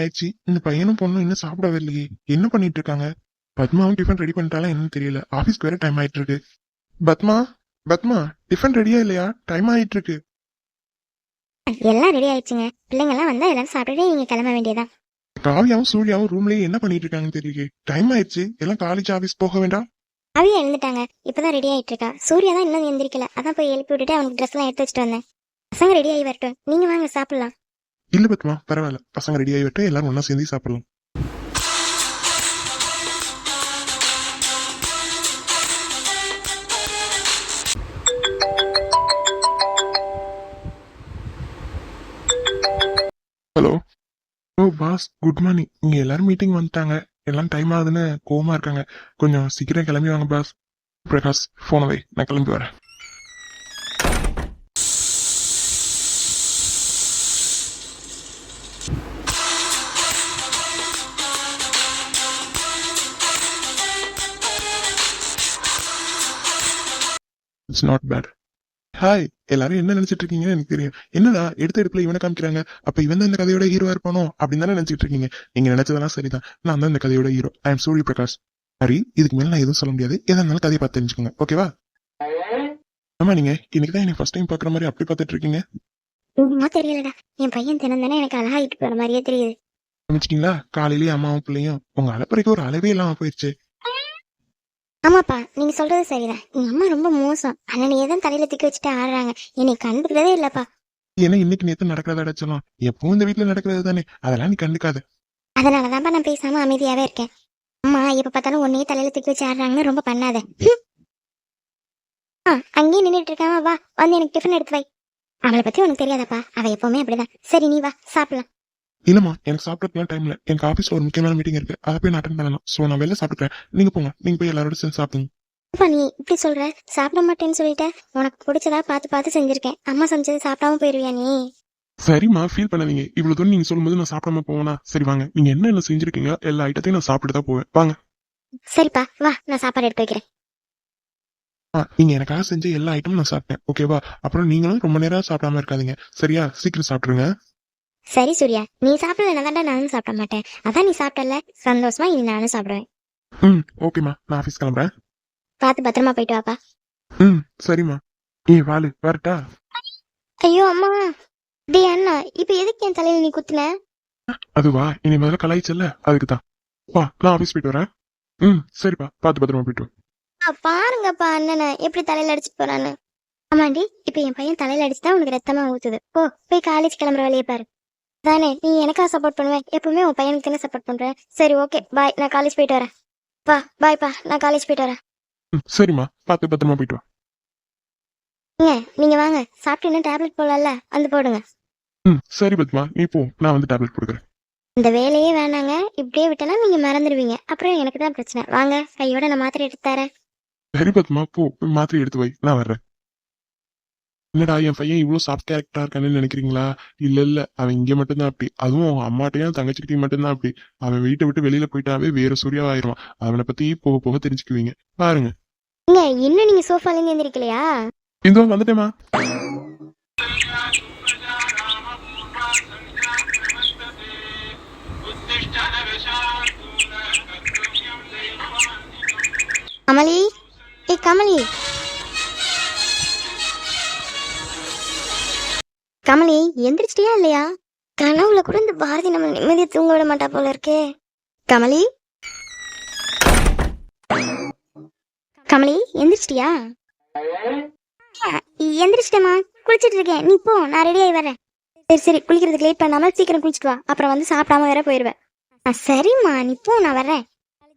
ஆயிடுச்சு. இந்த பையனும் பொண்ணும் இன்னும் சாப்பிடவே இல்லையே. என்ன பண்ணிட்டு இருக்காங்க? பத்மாவும் டிஃபன் ரெடி பண்ணிட்டாலும் என்னன்னு தெரியல. ஆபீஸ்க்கு வேற டைம் ஆயிட்டு இருக்கு. பத்மா பத்மா டிஃபன் ரெடியா இல்லையா? டைம் ஆயிட்டு இருக்கு. எல்லாம் ரெடி ஆயிடுச்சுங்க. பிள்ளைங்க எல்லாம் வந்தா எல்லாரும் சாப்பிட்டுட்டு நீங்க கிளம்ப வேண்டியதான் காவியாவும் சூர்யாவும் ரூம்லயே என்ன பண்ணிட்டு இருக்காங்கன்னு தெரியல டைம் ஆயிடுச்சு. எல்லாம் காலேஜ் ஆபீஸ் போக வேண்டாம் அவியா எழுந்துட்டாங்க. இப்பதான் ரெடி ஆயிட்டு இருக்கா. சூர்யா தான் இன்னும் எந்திரிக்கல. அதான் போய் எழுப்பி விட்டுட்டு அவனுக்கு ட்ரெஸ் எல்லாம் எடுத்து வச்சுட்டு வந்தேன். பசங்க ரெடி ஆகி வரட்டும். நீங்க வாங்க சாப்பிடலாம். இல்ல பத்மா பரவாயில்ல. பசங்க ரெடி ஆகிவிட்டு எல்லாரும் ஒன்றா சேர்ந்து சாப்பிடலாம். ஹலோ ஓ பாஸ் குட் மார்னிங் இங்க எல்லாரும் மீட்டிங் வந்துட்டாங்க. எல்லாம் டைம் ஆகுதுன்னு கோவமா இருக்காங்க. கொஞ்சம் சீக்கிரம் கிளம்பி வாங்க பாஸ் பிரகாஷ் போன வை நான் கிளம்பி வரேன். இட்ஸ் நாட் பேட் ஹாய் எல்லாரும் என்ன நினைச்சிட்டு இருக்கீங்கன்னு எனக்கு தெரியும். என்னடா எடுத்த எடுப்புல இவனை காமிக்கிறாங்க. அப்ப இவன் தான் இந்த கதையோட ஹீரோவா இருப்பானோ? அப்படின்னு தானே நினைச்சிட்டு இருக்கீங்க நீங்க நினைச்சதெல்லாம் சரிதான். நான் தான் இந்த கதையோட hero I am Surya Prakash சரி இதுக்கு மேல நான் எதுவும் சொல்ல முடியாது. எதா இருந்தாலும் கதையை பார்த்து தெரிஞ்சுக்கோங்க. ஓகேவா ஆமா நீங்க. இன்னைக்கு தான் எனக்கு ஃபர்ஸ்ட் டைம் பாக்குற மாதிரி அப்படி பார்த்துட்டு இருக்கீங்க தெரியலடா. என் பையன் தினம் தானே எனக்கு அழகாயிட்டு போற மாதிரியே தெரியுது. காலையிலேயே அம்மாவும் பிள்ளையும். உங்க அலப்பறைக்கு ஒரு அளவே இல்லாம போயிடுச்சு ஆமாப்பா நீங்க சொல்றது சரிதான். எங்க அம்மா ரொம்ப மோசம். அண்ணனையே தான் தலையில தூக்கி வச்சுட்டு ஆடுறாங்க. என்னை கண்டுக்கிறதே இல்லப்பா. ஏன்னா இன்னைக்கு நேத்து நடக்கிறத அடைச்சலாம் எப்பவும் இந்த வீட்டுல நடக்கிறது தானே. அதெல்லாம் நீ கண்டுக்காத. அதனாலதான்ப்பா நான் பேசாம அமைதியாவே இருக்கேன். அம்மா எப்ப பார்த்தாலும் உன்னையே தலையில தூக்கி வச்சு ஆடுறாங்கன்னு ரொம்ப பண்ணாத. ஆ அங்கேயே நின்றுட்டு இருக்காம வா. வந்து எனக்கு டிஃபன் எடுத்து வை. அவளை பத்தி உனக்கு தெரியாதப்பா. அவ எப்பவுமே அப்படிதான். சரி நீ வா. சாப்பிடலாம். இல்லம்மா எனக்கு சாப்பிடறதுலாம் டைம் இல்ல. எனக்கு ஆபீஸ்ல ஒரு முக்கியமான மீட்டிங் இருக்கு. அதை போய் நான் அட்டன் பண்ணலாம். சோ நான் வெளில சாப்பிட்டுக்கிறேன். நீங்க போங்க. நீங்க போய் எல்லாரோட சேர்ந்து சாப்பிடுங்க. நீ இப்படி சொல்ற? சாப்பிட மாட்டேன்னு சொல்லிட்ட. உனக்கு பிடிச்சதா பார்த்து பார்த்து செஞ்சிருக்கேன். அம்மா சமைச்சது சாப்பிடாம போயிருவியா நீ? சரிம்மா ஃபீல் பண்ணாதீங்க. இவ்வளவு தூரம் நீங்க சொல்லும்போது நான் சாப்பிடாம போவேனா? சரி வாங்க. நீங்க என்ன என்ன செஞ்சிருக்கீங்க எல்லா ஐட்டத்தையும் நான் சாப்பிட்டு தான் போவேன். வாங்க. சரிப்பா வா. நான் சாப்பாடு எடுத்து வைக்கிறேன். ஆ, நீங்க எனக்காக செஞ்ச எல்லா ஐட்டமும் நான் சாப்பிட்டேன். ஓகேவா அப்புறம் நீங்களும் ரொம்ப நேரம் சாப்பிடாம இருக்காதீங்க. சரியா? சீக்கிரம் சாப்பிட்டுருங்க. சரி சூர்யா நீ சாப்பிடல தாண்டா நானும் சாப்பிட மாட்டேன். அதான் நீ சாப்பிட்டல சந்தோஷமா இனி நானும் சாப்பிடுவேன். ம் ஓகேம்மா நான் ஆபீஸ் கிளம்புறேன். பார்த்து பத்திரமா போயிட்டு வாப்பா. ம் சரிம்மா. ஏ வாலு வரட்டா? ஐயோ அம்மா. டேய் அண்ணா இப்ப எதுக்கு என் தலையில நீ குத்துன? அதுவா? இனி முதல்ல கலாய்ச்சல்ல? அதுக்கு தான் வா நான் ஆபீஸ் போயிட்டு வரேன். ம் சரிப்பா. பார்த்து பத்திரமா போயிட்டு பாருங்கப்பா அண்ணனை. எப்படி தலையில அடிச்சுட்டு போறான்னு. ஆமாண்டி இப்ப என் பையன் தலையில அடிச்சுதான் உனக்கு ரத்தமா ஊத்துது. போ போய் காலேஜ் கிளம்புற வழியே பாரு. தானே நீ எனக்கா சப்போர்ட் பண்ணுவேன் எப்பவுமே உன் பையனுக்கு தானே சப்போர்ட் பண்றேன் சரி ஓகே பாய் நான் காலேஜ் போயிட்டு வரேன். பா பாய்ப்பா நான் காலேஜ் போயிட்டு வரேன். சரிம்மா. பார்த்து பத்திரமா போயிட்டு வா. ஏங்க நீங்க வாங்க. சாப்பிட்டு இன்னும் டேப்லெட் போடலாம்ல? வந்து போடுங்க. ம் சரி பத்மா. நீ போ. நான் வந்து டேப்லெட் கொடுக்குறேன். இந்த வேலையே வேணாங்க. இப்படியே விட்டனா நீங்க மறந்துடுவீங்க. அப்புறம் எனக்கு தான் பிரச்சனை. வாங்க கையோட நான் மாத்திரை எடுத்து தரேன். சரி பத்மா போ. போய் மாத்திரை எடுத்து வை. நான் வர்றேன். என்னடா என் பையன் இவ்வளவு சாஃப்ட் கேரக்டரா இருக்கான்னு நினைக்கிறீங்களா? இல்ல இல்ல. அவன் இங்க மட்டும்தான் அப்படி. அதுவும் அவன் அம்மாட்டையும் தங்கச்சிக்கிட்டையும் மட்டும்தான் அப்படி. அவன் வீட்டை விட்டு வெளியில போயிட்டாவே வேற சூர்யாவாயிருவான் அவனை பத்தி போக போக தெரிஞ்சுக்குவீங்க. பாருங்க. இன்னும் நீங்க சோஃபால இருந்து எந்திரிக்கலையா? இதோ வந்துட்டேமா கமலி? ஏ கமலி. கமலி எந்திரிச்சிட்டியா இல்லையா? கனவுல கூட இந்த பாரதி நம்ம நிம்மதியை தூங்க விட மாட்டா போல இருக்கே. கமலி? கமலி எந்திரிச்சிட்டியா? ஆ, குளிச்சிட்டு இருக்கேன் நீ போ நான் ரெடி ஆகி வரேன் சரி சரி குளிக்கிறதுக்கு லேட் பண்ணாம சீக்கிரம் குளிச்சிட்டு வா. அப்புறம் வந்து சாப்பிடாம வேற போயிடுவேன் சரிம்மா நீ போ நான் வரேன்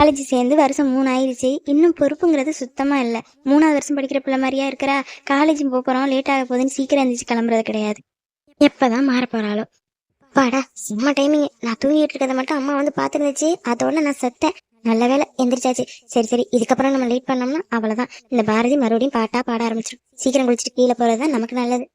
காலேஜ் சேர்ந்து வருஷம் மூணு ஆயிடுச்சு இன்னும் பொறுப்புங்கிறது சுத்தமா இல்லை. மூணாவது வருஷம் படிக்கிற பிள்ளை மாதிரியா இருக்கிறா. காலேஜ் போக போறோம். லேட் ஆக போகுதுன்னு சீக்கிரம் எந்திரிச்சு கிளம்புறது கிடையாது. எப்பதான் மாற போறாளோ பாடா சும்மா டைமிங் நான் தூங்கிட்டு இருக்கிறத மட்டும் அம்மா வந்து பாத்துருந்துச்சு அதோட நான் செத்தேன். நல்ல வேலை எந்திரிச்சாச்சு. சரி சரி. இதுக்கப்புறம் நம்ம லேட் பண்ணோம்னா அவ்வளவுதான். இந்த பாரதி மறுபடியும் பாட்டா பாட ஆரம்பிச்சிடும் சீக்கிரம் குளிச்சுட்டு கீழே போறதுதான் நமக்கு நல்லது.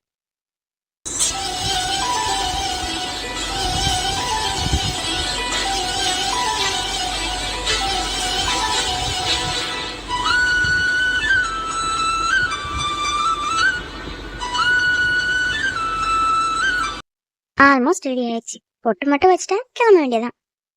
ஆல்மோஸ்ட் ரெடி ஆயிடுச்சு. பொட்டு மட்டும் வச்சுட்டா கிளம்ப வேண்டியதான்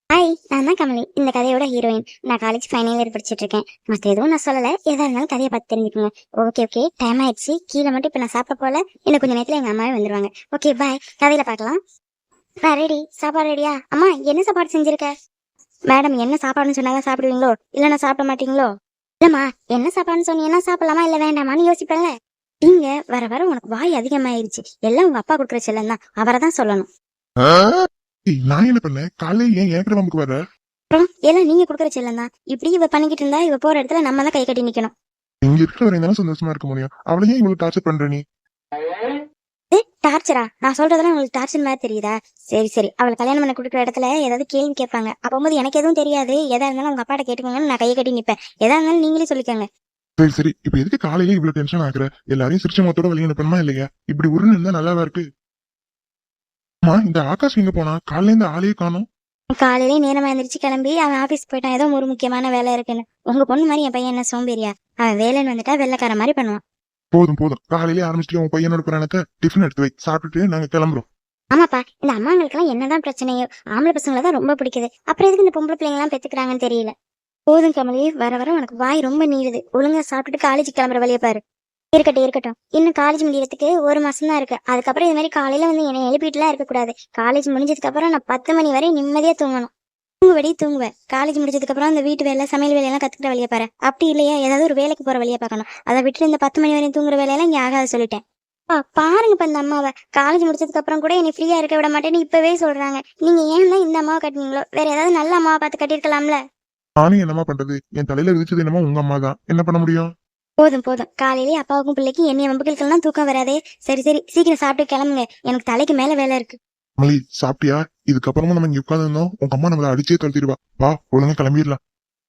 ஹாய் நான் தான் கமலி. இந்த கதையோட ஹீரோயின் நான் காலேஜ் ஃபைனல் இயர் படிச்சிட்டு இருக்கேன். மற்ற எதுவும் நான் சொல்லலை. எதா இருந்தாலும் கதையை பார்த்து தெரிஞ்சுக்கோங்க. ஓகே ஓகே டைம் ஆயிடுச்சு. கீழே மட்டும் இப்போ நான் சாப்பிட போல. இன்னும் கொஞ்சம் நேரத்தில் எங்கள் அம்மாவே வந்துருவாங்க. ஓகே பாய் கதையில பார்க்கலாம். ரெடி சாப்பாடு ரெடியா அம்மா என்ன சாப்பாடு செஞ்சிருக்க? மேடம் என்ன சாப்பாடுன்னு சொன்னாதான் சாப்பிடுவீங்களோ? இல்லைன்னா சாப்பிட மாட்டீங்களோ? இல்லம்மா என்ன சாப்பாடுன்னு சொன்னீங்கன்னா சாப்பிடலாமா இல்லை வேண்டாமான்னு யோசிப்பேன்ல. நீங்க வர வர உனக்கு வாய் அதிகமாயிருச்சு. எல்லாம் உங்க அப்பா கொடுக்குற செல்லம் தான். அவரை தான் சொல்லணும். நான் என்ன பண்ணேன்? காலையில ஏன் எனக்கு நமக்கு வர அப்புறம் எல்லாம் நீங்க கொடுக்குற செல்லம் தான். இப்படி இவ பண்ணிக்கிட்டு இருந்தா இவ போற இடத்துல நம்ம தான் கை கட்டி நிக்கணும். இங்க இருக்கிற வரையும் தானே சந்தோஷமா இருக்க முடியும். அவளை ஏன் இவ்வளவு டார்ச்சர் பண்ற நீ? டார்ச்சரா நான் சொல்றதெல்லாம் உங்களுக்கு டார்ச்சர் மாதிரி தெரியுதா? சரி சரி. அவளை கல்யாணம் பண்ண கொடுக்குற இடத்துல ஏதாவது கேள்வி கேட்பாங்க. அப்போது எனக்கு எதுவும் தெரியாது. எதா இருந்தாலும் உங்க அப்பாட்ட கேட்டுக்கோங்கன்னு நான் கையை கட்டி நிப்பேன். எதா இருந்தாலும் நீங்களே சொல்லிக்கோங்க. சரி சரி. இப்ப எதுக்கு காலையில இவ்வளவு டென்ஷன் ஆகுற? எல்லாரையும் சிரிச்ச முகத்தோட வெளியே அனுப்பணுமா இல்லையா? இப்படி உருன்னு இருந்தா நல்லாவா இருக்கு? அம்மா இந்த ஆகாஷ் எங்க போனா? காலையில இருந்து ஆளையே காணோம். காலையிலே நேரமா எந்திரிச்சு கிளம்பி அவன் ஆபீஸ் போயிட்டான். ஏதோ ஒரு முக்கியமான வேலை இருக்குன்னு. உங்க பொண்ணு மாதிரி என் பையன் என்ன சோம்பேறியா? அவன் வேலைன்னு வந்துட்டா வெள்ளைக்கார மாதிரி பண்ணுவான். போதும் போதும். காலையிலே ஆரம்பிச்சுட்டு உன் பையனோட பிராணத்தை டிஃபன் எடுத்து வை. சாப்பிட்டுட்டு நாங்க கிளம்புறோம். ஆமாப்பா இந்த அம்மாங்களுக்கெல்லாம் என்னதான் பிரச்சனையோ ஆம்பளை பசங்களை தான் ரொம்ப பிடிக்குது. அப்புறம் எதுக்கு இந்த பொம்பளை பிள்ளைங்கலாம் பெத்துக்கிறாங்கன்னு தெரியல. போதும் கமலி வர வர உனக்கு வாய் ரொம்ப நீளுது ஒழுங்கா சாப்பிட்டுட்டு காலேஜ் கிளம்புற வழியை பாரு. இருக்கட்டும் இருக்கட்டும். இன்னும் காலேஜ் முடியறதுக்கு ஒரு மாசம் தான் இருக்கு. அதுக்கப்புறம் இது மாதிரி காலையில வந்து என்னை எழுப்பிட்டுலாம் இருக்கக்கூடாது. காலேஜ் முடிஞ்சதுக்கு அப்புறம் நான் பத்து மணி வரை நிம்மதியா தூங்கணும். தூங்குவடி தூங்குவேன் காலேஜ் முடிஞ்சதுக்கு அப்புறம் அந்த வீட்டு வேலை சமையல் வேலையெல்லாம் கத்துக்கிற வழியை பாரு. அப்படி இல்லையா? ஏதாவது ஒரு வேலைக்கு போற வழியை பார்க்கணும். அதை விட்டுட்டு இந்த பத்து மணி வரையும் தூங்குற வேலையெல்லாம் இங்க ஆகாது சொல்லிட்டேன். பா பாருங்கப்பா இந்த அம்மாவை. காலேஜ் முடிச்சதுக்கு அப்புறம் கூட என்னை ஃப்ரீயா இருக்க விட மாட்டேன்னு இப்பவே சொல்றாங்க. நீங்க ஏன் தான் இந்த அம்மாவை கட்டினீங்களோ? வேற ஏதாவது நல்ல அம்மாவை பார்த்து கட்டியிருக்கலாம்ல? நானும் என்னமா பண்றது? என் தலையில விதிச்சது என்னமோ உங்க அம்மா தான். என்ன பண்ண முடியும்? போதும் போதும். காலையிலேயே அப்பாவுக்கும் பிள்ளைக்கும் என்னைய வம்புகளுக்கெல்லாம் தூக்கம் வராதே. சரி சரி. சீக்கிரம் சாப்பிட்டு கிளம்புங்க. எனக்கு தலைக்கு மேல வேலை இருக்கு. மலி சாப்பிட்டியா? இதுக்கப்புறமா நம்ம இங்க உட்காந்துருந்தோம் உங்க அம்மா நம்மள அடிச்சே துரத்திடுவா. வா ஒழுங்கா கிளம்பிடலாம்.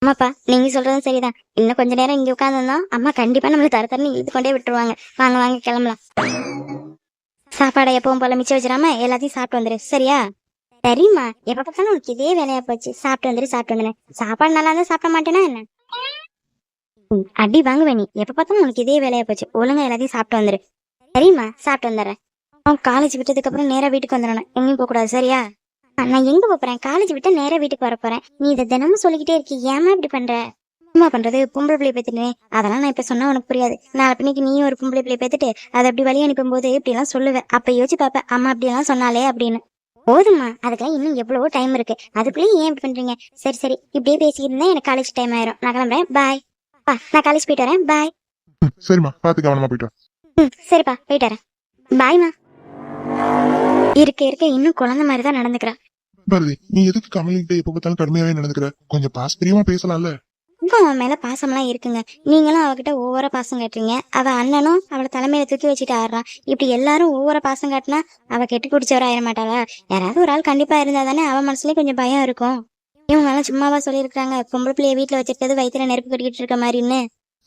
ஆமாப்பா நீங்க சொல்றதும் சரிதான். இன்னும் கொஞ்ச நேரம் இங்க உட்காந்துருந்தோம் அம்மா கண்டிப்பா நம்மள தர தரன்னு இழுத்து கொண்டே விட்டுருவாங்க. வாங்க வாங்க கிளம்பலாம். சாப்பாடை எப்பவும் போல மிச்சம் வச்சிடாம எல்லாத்தையும் சாப்பிட்டு வந்துரு. சரியா? சரிம்மா எப்ப பார்த்தாலும் உனக்கு இதே வேலையா போச்சு. சாப்பிட்டு வந்துரு சாப்பிட்டு வந்துரு. சாப்பாடு நல்லா இருந்தா சாப்பிட மாட்டேனா என்ன? அடி வாங்குவே நீ. எப்ப பார்த்தாலும் உனக்கு இதே வேலையா போச்சு. ஒழுங்கா எல்லாத்தையும் சாப்பிட்டு வந்துரு. சரிம்மா சாப்பிட்டு வந்துடுறேன். அவன் காலேஜ் விட்டதுக்கு அப்புறம் நேரா வீட்டுக்கு வந்துடணும். எங்கேயும் போக கூடாது சரியா? நான் எங்க போறேன்? காலேஜ் விட்டு நேரா வீட்டுக்கு வர போறேன். நீ இதை தினமும் சொல்லிக்கிட்டே இருக்கி. ஏமா இப்படி பண்ற? அம்மா பண்றது பொம்பளை பிள்ளை பேத்துட்டு அதெல்லாம் நான் இப்ப சொன்னா உனக்கு புரியாது. நாளை பின்னைக்கு நீயும் ஒரு பொம்பளை பிள்ளை பேத்துட்டு அதை அப்படி வழி அனுப்பும் போது இப்படி எல்லாம் சொல்லுவேன் அப்ப யோசிச்சு பாப்ப அம்மா அப்படி எல்லாம் சொன்னாலே அப்படின்னு. போதும்மா. அதுக்கெல்லாம் இன்னும் எவ்வளவோ டைம் இருக்கு. அதுக்குள்ளேயும் ஏன் இப்படி பண்றீங்க? சரி சரி. இப்படியே பேசிக்கிட்டு எனக்கு காலேஜ் டைம் ஆயிரும். நான் கிளம்புறேன். பாய் பா நான் காலேஜ் போயிட்டு வரேன். பாய் சரிம்மா. பாத்து கவனமா போயிட்டு. ம் சரிப்பா. போயிட்டு வரேன். பாய்மா இருக்க இருக்க இன்னும் குழந்தை மாதிரி தான் நடந்துக்கிறா. பாரதி நீ எதுக்கு கமலிக்கிட்ட எப்ப பார்த்தாலும் கடுமையாவே நடந்துக்கிற? கொஞ்சம் பாஸ்பிரியமா பேசலாம்ல. ரொம்ப அவன் மேல பாசம்லாம் இருக்குங்க. நீங்களும் அவகிட்ட ஒவ்வொரு பாசம் காட்டுறீங்க. அவ அண்ணனும் அவளை தலைமையில தூக்கி வச்சுட்டு ஆடுறான். இப்படி எல்லாரும் ஒவ்வொரு பாசம் காட்டினா அவ கெட்டு குடிச்சவரா ஆயிட மாட்டாளா? யாராவது ஒரு ஆள் கண்டிப்பா இருந்தா தானே அவ மனசுலயும் கொஞ்சம் பயம் இருக்கும். இவங்க எல்லாம் சும்மாவா சொல்லியிருக்காங்க பொம்பளை பிள்ளைய வீட்டுல வச்சிருக்கிறது வயித்துல நெருப்பு கட்டிக்கிட்டு இருக்க மாதிரின்னு.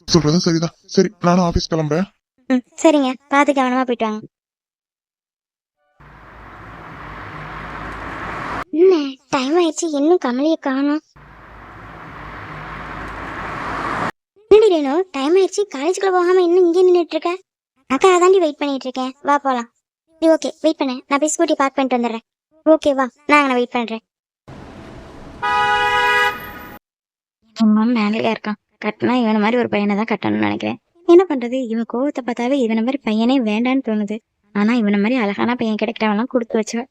சொல்றதும் சரிதான். சரி நானும் ஆபீஸ் கிளம்புறேன். ம் சரிங்க. பார்த்து கவனமா போயிட்டு வாங்க. என்ன? டைம் ஆயிடுச்சு. இன்னும் கமலியை காணோம். ரேணு டைம் ஆயிடுச்சு. காலேஜுக்குள்ள போகாம இன்னும் இங்கே நின்றுட்டு இருக்க அக்கா தாண்டி வெயிட் பண்ணிட்டு இருக்கேன் வா போலாம். சரி ஓகே வெயிட் பண்ணு. நான் போய் ஸ்கூட்டி பார்க் பண்ணிட்டு வந்துடுறேன். ஓகே வா. நான் அங்கே வெயிட் பண்றேன். அம்மா மேனலியா இருக்கான் கட்டினா இவன மாதிரி ஒரு பையனை தான் கட்டணும்னு நினைக்கிறேன். என்ன பண்றது? இவன் கோவத்தை பார்த்தாவே இவன மாதிரி பையனே வேண்டான்னு தோணுது. ஆனா இவன மாதிரி அழகான பையன் கிடைக்கிறவெல்லாம் கொடுத்து வச்சவ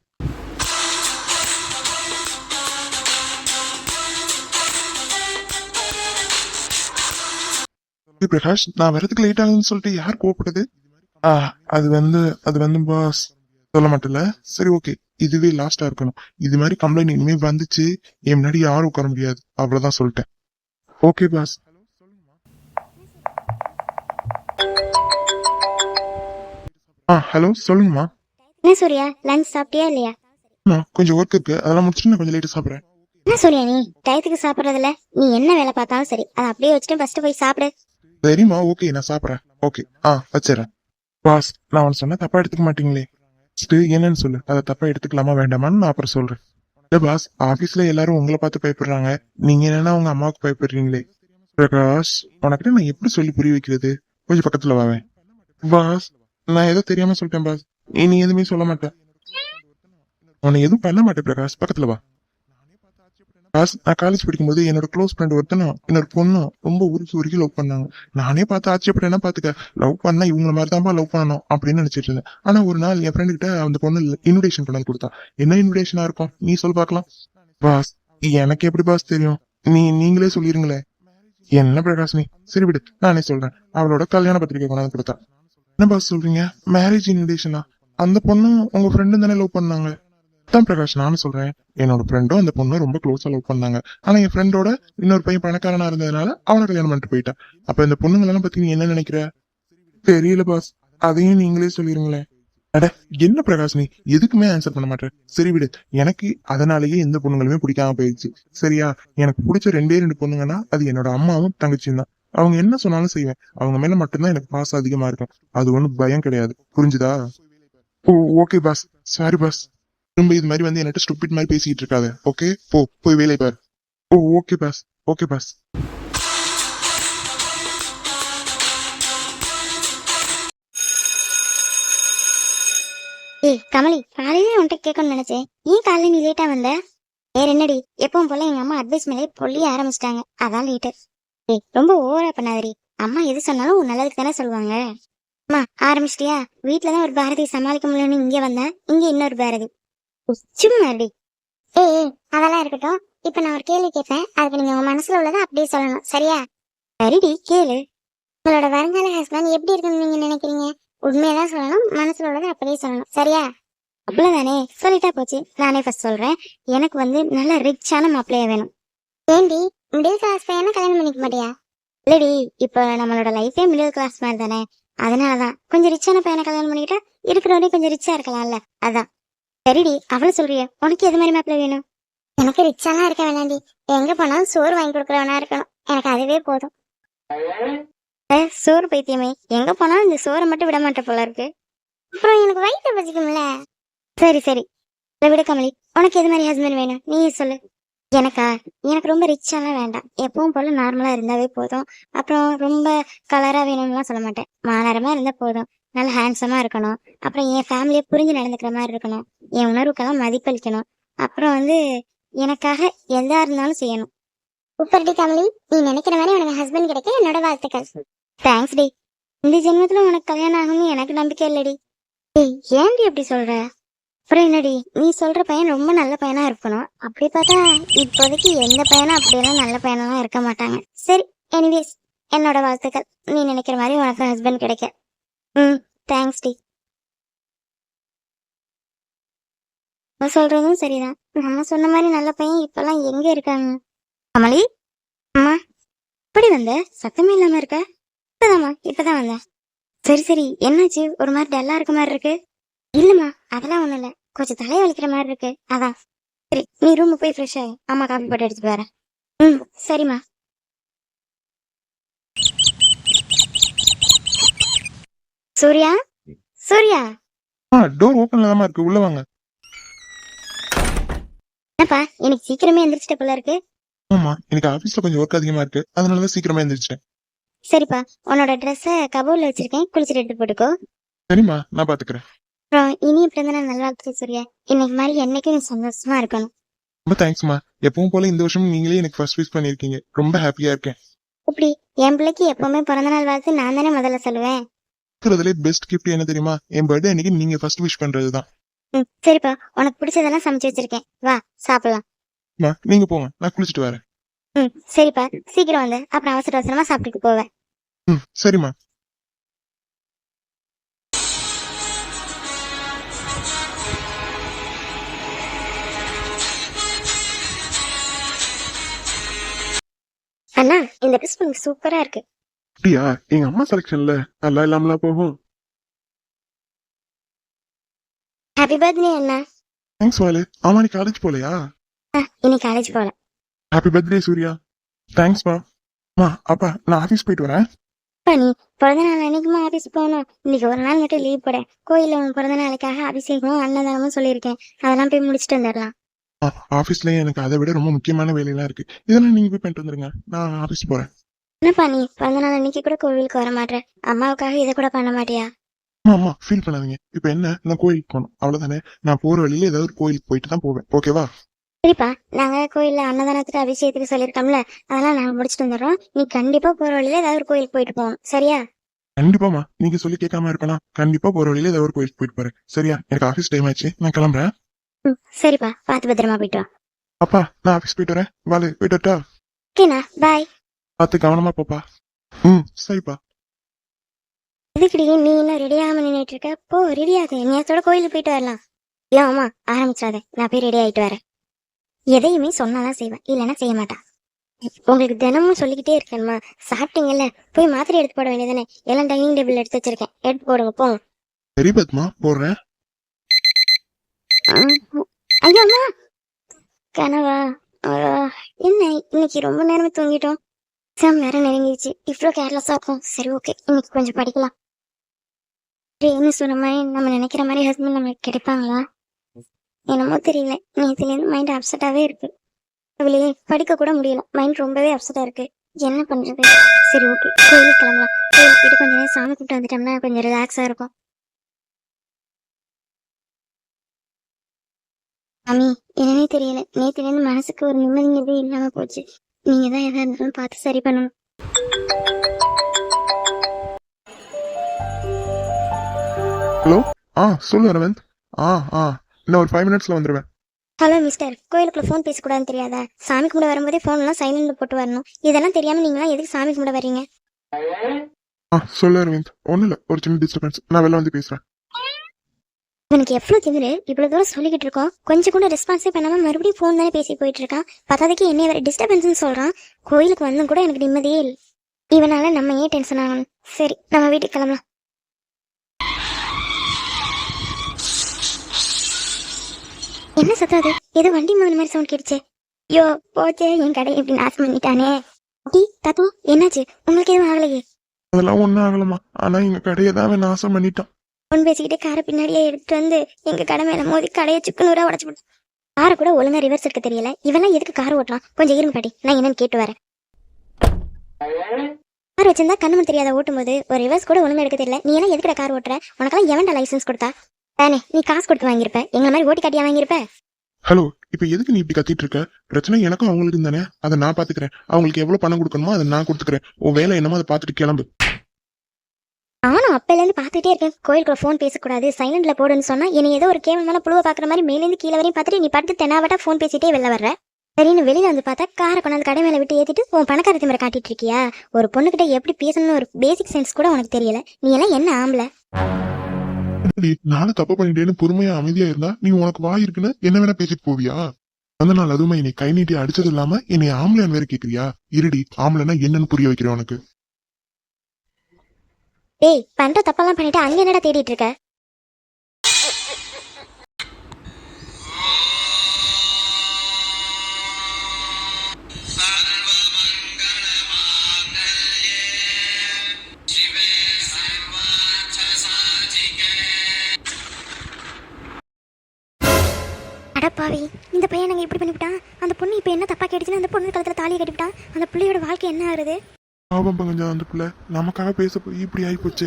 ஏய் பிரகாஷ் நான் வரதுக்கு லேட் ஆகுதுன்னு சொல்லிட்டு யார் கோவப்படுது? ஆ அது வந்து அது வந்து பாஸ் சொல்ல மாட்டல சரி ஓகே இதுவே லாஸ்டா இருக்கணும். இது மாதிரி கம்ப்ளைண்ட் இனிமே வந்துச்சு. என் முன்னாடி யாரும் உட்கார முடியாது. அவ்வளவுதான் சொல்லிட்டேன். ஓகே பாஸ் ஆ ஹலோ சொல்லுங்கம்மா. என்ன சூர்யா? லஞ்ச் சாப்பிட்டியா இல்லையா? அம்மா, கொஞ்சம் ஒர்க் இருக்கு. அதெல்லாம் முடிச்சுட்டு நான் கொஞ்சம் லேட்டு சாப்பிடுறேன். என்ன சூர்யா நீ? டயத்துக்கு சாப்பிட்றதுல? நீ என்ன வேலை பார்த்தாலும் சரி. அதை அப்படியே வச்சுட்டு ஃபர்ஸ்ட் போய் சாப்பிடு. சரிம்மா ஓகே நான் சாப்பிட்றேன். ஓகே ஆ வச்சிடறேன். பாஸ் நான் அவன் சொன்ன தப்பா எடுத்துக்க மாட்டீங்களே. ஃபர்ஸ்ட் என்னன்னு சொல்லு. அதை தப்பா எடுத்துக்கலாமா வேண்டாமான்னு நான் அப்புறம் சொல்றேன். இல்ல பாஸ் ஆபீஸ்ல எல்லாரும் உங்களை பார்த்து பயப்படுறாங்க. நீங்க என்னன்னா உங்க அம்மாவுக்கு பயப்படுறீங்களே. பிரகாஷ் உனக்கிட்ட நான் எப்படி சொல்லி புரிய வைக்கிறது? கொஞ்சம் பக்கத்துல வாவேன் பாஸ் நான் ஏதோ தெரியாம சொல்லிட்டேன் பாஸ் நீ எதுவுமே சொல்ல மாட்டேன் உன்னை எதுவும் பண்ண மாட்டேன் பிரகாஷ். பக்கத்துல வா. நான் காலேஜ் படிக்கும்போது என்னோட க்ளோஸ் ஃப்ரெண்ட் ஒருத்தனா என்னோட பொண்ணும் ரொம்ப உருக்கி உருக்கி லவ் பண்ணாங்க. நானே பார்த்து ஆச்சரியப்பட்டேன்னா பாத்துக்க லவ் பண்ணா இவங்கள மாதிரி தான்ப்பா லவ் பண்ணணும் அப்படின்னு நினைச்சிட்டு இருந்தேன். ஆனா ஒரு நாள் என் ஃப்ரெண்டு கிட்ட அந்த பொண்ணு இன்விடேஷன் கொண்டு வந்து கொடுத்தா. என்ன இன்விடேஷனா இருக்கும்? நீ சொல் பார்க்கலாம். பாஸ் எனக்கு எப்படி பாஸ் தெரியும்? நீ நீங்களே சொல்லிருங்களேன் என்ன பிரகாஷ்னி சரி விடு நானே சொல்றேன். அவளோட கல்யாண பத்திரிக்கை கொண்டாந்து கொடுத்தா. என்ன பாஸ் சொல்றீங்க? மேரேஜ் இன்விடேஷனா அந்த பொண்ணு உங்க ஃப்ரெண்டு தானே லவ் பண்ணாங்க. தான் பிரகாஷ் நானும் சொல்றேன். என்னோட ஃப்ரெண்டும் அந்த பொண்ணு ரொம்ப க்ளோஸா லவ் பண்ணாங்க. ஆனா என் ஃப்ரெண்டோட இன்னொரு பையன் பணக்காரனா இருந்ததுனால அவனை கல்யாணம் பண்ணிட்டு போயிட்டான். அப்ப இந்த பொண்ணுங்களெல்லாம் பத்தி நீ என்ன நினைக்கிற? தெரியல பாஸ் அதையும் நீங்களே சொல்லிருங்களேன். அட என்ன பிரகாஷ் நீ? எதுக்குமே ஆன்சர் பண்ண மாட்டேன் சரி விடு. எனக்கு அதனாலேயே எந்த பொண்ணுங்களுமே பிடிக்காம போயிடுச்சு. சரியா? எனக்கு பிடிச்ச ரெண்டே ரெண்டு பொண்ணுங்கன்னா அது என்னோட அம்மாவும் தங்கச்சியும் தான். அவங்க என்ன சொன்னாலும் செய்வேன். அவங்க மேல மட்டும்தான் எனக்கு பாசம் அதிகமா இருக்கும். அது ஒண்ணும் பயம் கிடையாது. புரிஞ்சுதா? ஓ ஓகே பாஸ் சாரி பாஸ் திரும்ப இது மாதிரி வந்து என்கிட்ட ஸ்டூபிட் மாதிரி பேசிட்டு இருக்காது. ஓகே போ போய் வேலை பார். ஓ ஓகே பாஸ் ஓகே பாஸ் ஏய் கமலி காலையில உன்கிட்ட கேட்கணும்னு நினைச்சேன். ஏன் காலையில நீ லேட்டா வந்த? வேற என்னடி எப்பவும் போல எங்க அம்மா அட்வைஸ் மேலே பொல்லிய ஆரம்பிச்சிட்டாங்க. அதான் லேட்டு ஏய் ரொம்ப ஓவரா பண்ணாதடி. அம்மா எது சொன்னாலும் உன் நல்லதுக்கு தானே சொல்லுவாங்க. அம்மா ஆரம்பிச்சிட்டியா? வீட்ல தான் ஒரு பாரதி சமாளிக்க முடியலன்னு இங்க வந்தேன். இங்க இன்னொரு பாரதி. சும்மா இருடி ஏய் அதெல்லாம் இருக்கட்டும். இப்ப நான் ஒரு கேள்வி கேட்பேன். அதுக்கு நீங்க உங்க மனசுல உள்ளதை அப்படியே சொல்லணும். சரியா? சரிடி கேளு. உங்களோட வருங்கால ஹஸ்பண்ட் எப்படி இருக்குன்னு நீங்க நினைக்கிறீங்க? உண்மையதான் சொல்லணும். மனசுல உள்ளதை அப்படியே சொல்லணும். சரியா? அவ்வளவுதானே? சொல்லிட்டா போச்சு. நானே ஃபர்ஸ்ட் சொல்றேன். எனக்கு வந்து நல்ல ரிச்சான மாப்பிள்ளைய வேணும். ஏண்டி மிடில் கிளாஸ் பையனை கல்யாணம் பண்ணிக்க மாட்டியா? இல்லடி இப்போ நம்மளோட லைஃபே மிடில் கிளாஸ் மாதிரி தானே. அதனாலதான். கொஞ்சம் ரிச்சான பையனை கல்யாணம் பண்ணிக்கிட்டா இருக்கிறவனே கொஞ்சம் ரிச்சா இருக்கலாம்ல. அதான். சரிடி அவளை சொல்றிய உனக்கு எது மாதிரி மாப்பிள்ளை வேணும்? எனக்கு ரிச்சாலாம் இருக்க வேணாண்டி. எங்க போனாலும் சோறு வாங்கி கொடுக்குறவனா இருக்கணும். எனக்கு அதுவே போதும். சோறு பைத்தியமே எங்க போனாலும் இந்த சோறை மட்டும் விட மாட்டேன் போல இருக்கு. அப்புறம் எனக்கு வயிற்று பசிக்கும்ல. சரி சரி. விடு கமலி உனக்கு எது மாதிரி ஹஸ்பண்ட் வேணும்? நீ சொல்லு. எனக்கா? எனக்கு ரொம்ப ரிச்சாலாம் வேண்டாம். எப்பவும் போல நார்மலா இருந்தாவே போதும். அப்புறம் ரொம்ப கலரா வேணும்லாம் சொல்ல மாட்டேன். மாநரமா இருந்தா போதும். நல்ல ஹேண்ட்ஸமா இருக்கணும். அப்புறம் என் ஃபேமிலியை புரிஞ்சு நடந்துக்கிற மாதிரி இருக்கணும். என் உணர்வுக்கெல்லாம் மதிப்பளிக்கணும். அப்புறம் வந்து எனக்காக எதா இருந்தாலும் செய்யணும். சூப்பர் டி கமலி நீ நினைக்கிற மாதிரி உனக்கு ஹஸ்பண்ட் கிடைக்க என்னோட வாழ்த்துக்கள். தேங்க்ஸ் டி. இந்த ஜென்மத்துல உனக்கு கல்யாணம் ஆகும்னு எனக்கு நம்பிக்கை இல்லடி. ஏய் ஏன்டி அப்படி சொல்ற? அப்புறம் என்னடி நீ சொல்ற பையன் ரொம்ப நல்ல பையனா இருக்கணும். அப்படி பார்த்தா இப்போதைக்கு எந்த பையனும் அப்படியெல்லாம் நல்ல பையனெல்லாம் இருக்க மாட்டாங்க. சரி எனிவேஸ் என்னோட வாழ்த்துக்கள். நீ நினைக்கிற மாதிரி உனக்கு ஹஸ்பண்ட் கிடைக்க. ம். தேங்க்ஸ் டி. சொல்றதும் சரிதான். நம்ம சொன்ன மாதிரி நல்ல பையன் இப்பெல்லாம் எங்க இருக்காங்க? கமலி அம்மா எப்படி வந்த? சத்தமே இல்லாம இருக்க? இப்பதாம்மா இப்பதான் வந்தேன். சரி சரி என்னாச்சு? ஒரு மாதிரி டல்லா இருக்க மாதிரி இருக்கு. இல்லம்மா அதெல்லாம் ஒண்ணும் இல்ல. கொஞ்சம் தலையை வலிக்கிற மாதிரி இருக்கு. அதான். சரி நீ ரூம் போய் ஃப்ரெஷ் ஆகி அம்மா காஃபி போட்டு எடுத்துட்டு வரேன். ம் சரிம்மா. சூர்யா? சூர்யா? ஆ டோர் ஓப்பன்ல தான் இருக்கு. உள்ள வாங்க. என்னப்பா எனக்கு சீக்கிரமே எந்திரிச்சிட்ட போல இருக்கு. ஆமா எனக்கு ஆபீஸ்ல கொஞ்சம் ஒர்க் அதிகமா இருக்கு. அதனாலதான் சீக்கிரமா எந்திரிச்சிட்டேன். சரிப்பா உன்னோட ட்ரெஸ்ஸை கபோர்ட்ல வச்சிருக்கேன். குளிச்சுட்டு எடுத்து போட்டுக்கோ. சரிம்மா நான் பாத்துக்கிறேன். அப்புறம் இனி இப்படி இருந்தா நல்லா இருக்கு சூர்யா. இன்னைக்கு மாதிரி என்னைக்கும் நீ சந்தோஷமா இருக்கணும். ரொம்ப தேங்க்ஸ்மா எப்பவும் போல இந்த வருஷம் நீங்களே எனக்கு ஃபர்ஸ்ட் விஷ் பண்ணிருக்கீங்க ரொம்ப ஹாப்பியா இருக்கேன். இப்படி என் பிள்ளைக்கு எப்பவுமே பிறந்த நாள் வாழ்த்து நான் தானே முதல்ல சொல்லுவேன். இருக்கிறதுலே பெஸ்ட் gift என்ன தெரியுமா? என் பர்த்டே அன்னைக்கு நீங்க ஃபர்ஸ்ட் விஷ் பண்றதுதான். ம் சரிப்பா. உனக்கு பிடிச்சதெல்லாம் சமைச்சு வச்சிருக்கேன். வா சாப்பிடலாம். அம்மா, நீங்க போங்க. நான் குளிச்சிட்டு வரேன். ம் சரிப்பா. சீக்கிரம் வந்து. அப்புறம் அவசர அவசரமா சாப்பிட்டுட்டு போவேன். ம் சரிம்மா. அண்ணா இந்த உங்களுக்கு சூப்பரா இருக்கு. அப்படியா எங்க அம்மா செலக்ஷன்ல நல்லா இல்லாமலா போகும் ஹாப்பி பர்த்டே அண்ணா தேங்க்ஸ் வாலு ஆமா நீ காலேஜ் போலையா ஆ, இனி காலேஜ் போல ஹாப்பி பர்த்டே சூர்யா தேங்க்ஸ்மா அம்மா அப்பா நான் ஆபீஸ் போயிட்டு வரேன் நீ பிறந்த நாள் அன்னைக்குமா ஆபீஸ் போகணும் இன்னைக்கு ஒரு நாள் மட்டும் லீவ் போட கோயில்ல உன் பிறந்த நாளைக்காக அபிஷேகமும் அன்னதானமும் சொல்லியிருக்கேன் அதெல்லாம் போய் முடிச்சுட்டு வந்துடலாம் ஆபீஸ்லயே எனக்கு அதை விட ரொம்ப முக்கியமான வேலையெல்லாம் இருக்கு இதெல்லாம் நீங்க போய் பண்ணிட்டு வந்துருங்க நான் ஆபீஸ் போறேன் என்னப்பா நீ பிறந்த நாள் அன்னைக்கு கூட கோவிலுக்கு வர மாட்டேற அம்மாவுக்காக இதை கூட பண்ண மாட்டியா? ஆமா ஃபீல் பண்ணாதீங்க. இப்ப என்ன? நான் கோயிலுக்கு போகணும். அவ்வளவுதானே? நான் போற வழியில ஏதாவது ஒரு கோயிலுக்கு போயிட்டு தான் போவேன். ஓகேவா சரிப்பா நாங்க கோயில்ல அன்னதானத்துக்கு அபிஷேகத்துக்கு சொல்லியிருக்கோம்ல அதெல்லாம் நாங்க முடிச்சுட்டு வந்துடுறோம். நீ கண்டிப்பா போற வழியில ஏதாவது ஒரு கோயிலுக்கு போயிட்டு போகணும். சரியா? கண்டிப்பாமா நீங்க சொல்லி கேட்காம இருப்பேனா? கண்டிப்பா போற வழியில ஏதாவது ஒரு கோயிலுக்கு போயிட்டு போறேன். சரியா? எனக்கு ஆபீஸ் டைம் ஆச்சு. நான் கிளம்புறேன். ம் சரிப்பா. பார்த்து பத்திரமா போயிட்டு வா. அப்பா நான் ஆபீஸ் போயிட்டு வரேன். வாலு போயிட்டு வரட்டா? ஓகேண்ணா. பாய் பார்த்து கவனமா போப்பா. ம். சரிப்பா. எதுக்குடி நீ இன்னும் ரெடி ஆகாம நின்றுட்டு இருக்க? போ ரெடி ஆகு. நேரத்தோட கோயிலுக்கு போயிட்டு வரலாம். இல்ல அம்மா ஆரம்பிச்சாத நான் போய் ரெடி ஆயிட்டு வரேன். எதையுமே சொன்னாதான் செய்வேன். இல்லைன்னா செய்ய மாட்டான். உங்களுக்கு தினமும் சொல்லிக்கிட்டே இருக்கேன்மா சாப்பிட்டீங்கல்ல? போய் மாத்திரை எடுத்து போட வேண்டியதானே எல்லாம் டைனிங் டேபிள் எடுத்து வச்சிருக்கேன். எடுத்து போடுங்க போங்க சரி பத்மா போடுறேன். ஐயோ அம்மா. கனவா. என்ன இன்னைக்கு ரொம்ப நேரமே தூங்கிட்டோம். எக்ஸாம் வேற நெருங்கிடுச்சு. இவ்வளோ கேர்லெஸ்ஸாக இருக்கும். சரி ஓகே இன்னைக்கு கொஞ்சம் படிக்கலாம். என்ன சொன்ன மாதிரி? நம்ம நினைக்கிற மாதிரி ஹஸ்பண்ட் நம்மளுக்கு கிடைப்பாங்களா? என்னமோ தெரியல. நேற்றுலேருந்து மைண்ட் அப்செட்டாகவே இருக்கு. அவளையே படிக்க கூட முடியல. மைண்ட் ரொம்பவே அப்செட்டாக இருக்கு. என்ன பண்றது? சரி ஓகே கோயிலுக்கு கிளம்பலாம். கோயிலுக்கு போயிட்டு கொஞ்ச நேரம் சாமி கூப்பிட்டு வந்துட்டோம்னா கொஞ்சம் ரிலாக்ஸாக இருக்கும். மாமி என்னன்னே தெரியல. நேற்றுலேருந்து மனசுக்கு ஒரு நிம்மதிங்கிறதே இல்லாமல் போச்சு. நீங்க தான் எதா இருந்தாலும் பார்த்து சரி பண்ணணும். ஹலோ? ஆ சொல்லு அரவிந்த். ஆ ஆ இன்னும் ஒரு ஃபைவ் மினிட்ஸ்ல வந்துடுவேன் ஹலோ மிஸ்டர் கோயிலுக்குள்ள ஃபோன் பேசக்கூடாதுன்னு தெரியாதா? சாமி கும்பிட வரும்போதே ஃபோன்லாம் சைலண்ட்ல போட்டு வரணும். இதெல்லாம் தெரியாம நீங்களாம் எதுக்கு சாமி கும்பிட வர்றீங்க? ஆ சொல்லு அரவிந்த். ஒன்றும் இல்லை ஒரு சின்ன டிஸ்டர்பன்ஸ் நான் வெளில வந்து பேசுறேன். இவனுக்கு எவ்வளவு திமிரு இவ்வளவு தூரம் சொல்லிக்கிட்டு இருக்கோம். கொஞ்சம் கூட ரெஸ்பான்ஸே பண்ணாம மறுபடியும் ஃபோன் தானே பேசி போயிட்டு இருக்கான். பத்தாததுக்கு என்ன வேற டிஸ்டர்பன்ஸ்னு சொல்றான். கோயிலுக்கு வந்தும் கூட எனக்கு நிம்மதியே இல்லை. இவனால நம்ம ஏன் டென்ஷன் ஆகணும்? சரி நம்ம வீட்டுக்கு கிளம்பலாம். என்ன சத்தாது ஏதோ வண்டி மாதிரி மாதிரி சவுண்ட் கேட்டுச்சு. யோ போச்சே என் கடை இப்படி நாசம் பண்ணிட்டானே. டி தாத்து என்னாச்சு? உங்களுக்கு எதுவும் ஆகலையே? அதெல்லாம் ஒன்றும் ஆகலமா ஆனா எங்க கடையை தான் அவன் நாசம் பண்ணிட்டான். ஃபோன் பேசிக்கிட்டு காரை பின்னாடியே எடுத்துட்டு வந்து எங்க கடை மேல மோதி கடையை சுக்குநூறா உடச்சு போட்டு காரை கூட ஒழுங்கா ரிவர்ஸ் எடுக்க தெரியல. இவெல்லாம் எதுக்கு கார் ஓட்டுறான் கொஞ்சம் இருங்க பாட்டி. நான் என்னன்னு கேட்டு வரேன். கார் வச்சிருந்தா கண்ணு தெரியாத ஓட்டும்போது ஒரு ரிவர்ஸ் கூட ஒழுங்கா எடுக்க தெரியல. நீ எல்லாம் எதுக்கட கார் ஓட்டுற? உனக்கெல்லாம் எவன்டா லைசன்ஸ் கொடுத்தா? தானே நீ காசு கொடுத்து வாங்கியிருப்ப. எங்களை மாதிரி ஓட்டி காட்டியா வாங்கியிருப்ப? ஹலோ இப்போ எதுக்கு நீ இப்படி கத்திட்டு இருக்க? பிரச்சனை எனக்கும் அவங்களுக்கும் தானே? அதை நான் பாத்துக்கிறேன். அவங்களுக்கு எவ்வளவு பணம் கொடுக்கணுமோ அதை நான் கொடுத்துக்கிறேன். உன் வேலை என்னமோ அதை பார்த்துட்டு கிளம்பு. நானும் பார்த்துட்டே இருக்கேன். கோயிலுக்குள்ள ஃபோன் பேசக்கூடாது சைலண்டில் போடுன்னு சொன்னால் என்னை ஏதோ ஒரு கேவலமான புழுவை பார்க்குற மாதிரி மேலேருந்து கீழே வரையும் பார்த்துட்டு நீ படுத்து தென்னாவட்டா ஃபோன் பேசிட்டே வெளில வர்ற. சரின்னு வெளியில் வந்து பார்த்தா காரை கொண்டாந்து கடை மேலே விட்டு ஏற்றிட்டு உன் பணக்கார திமரை காட்டிட்டு இருக்கியா? ஒரு பொண்ணுக்கிட்ட எப்படி பேசணும்னு ஒரு பேசிக் சென்ஸ் கூட உனக்கு தெரியல. நீ எல்லாம் என்ன ஆம்பளை? நானும் தப்பு பண்ணிட்டேன்னு பொறுமையா அமைதியா இருந்தா நீ உனக்கு வாய் இருக்குன்னு என்ன வேணா பேசிட்டு போவியா? அந்த நாள் அதுவுமே என்னை கை நீட்டி அடிச்சது இல்லாம என்னை ஆம்பளையான் வேற கேக்குறியா? இருடி ஆம்பளைன்னா என்னன்னு புரிய வைக்கிறேன் உனக்கு. டேய் பண்ற தப்பெல்லாம் பண்ணிட்டு அங்க என்னடா தேடிட்டு இருக்க? பாவம் பங்கஞ்சா அந்த பிள்ளை நமக்காக பேச போய் இப்படி ஆகி போச்சு